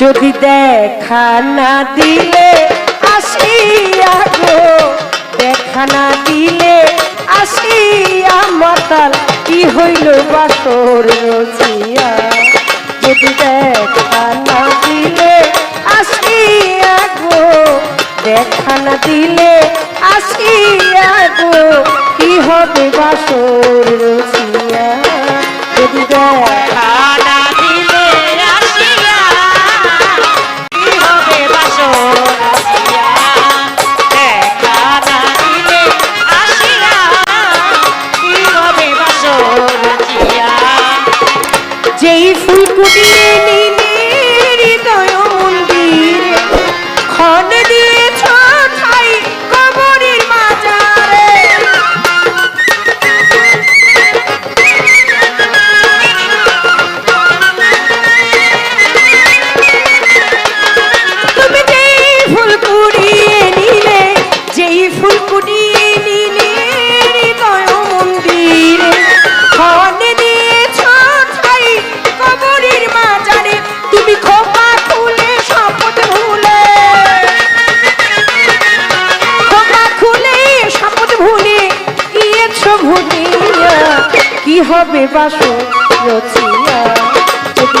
যদি দেখা না দিলে আসিয়া গো, দেখা না দিলে আসিয়া মাতাল, কি হইল বাসর রচিয়া যদি দেখা না দিলে আসিয়া গো, দেখা না দিলে আসিয়া গো, কি হবে বাসর রচিয়া যদি দেখা যেই ভুলিয়া কি হবে বাসো রচিয়া? যদি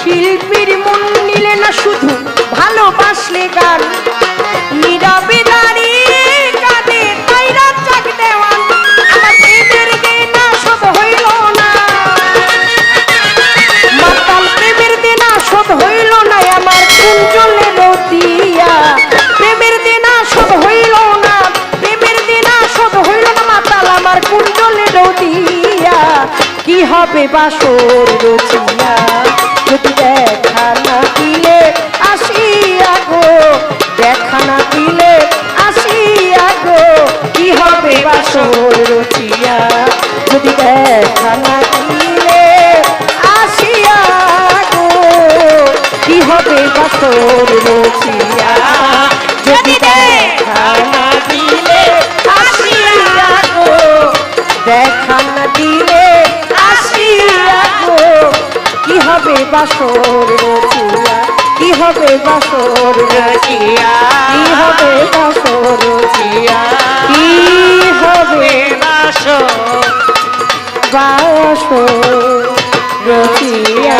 শিল্পীর মন নিলে না শুধু ভালোবাসলে গান। রতিয়া কি হবে বাসর রচিয়া? যদি দেখা না দিলে আসিয়া গো, দেখা না দিলে আসিয়া গো, কি হবে বাসর রচিয়া? যদি দেখা না দিলে আসিয়া গো, কি হবে বাসর বাসর রচিয়া কি হবে বাসর রচিয়া কি হবে বাসর রচিয়া কি হবে বাসর? বাসর রচিয়া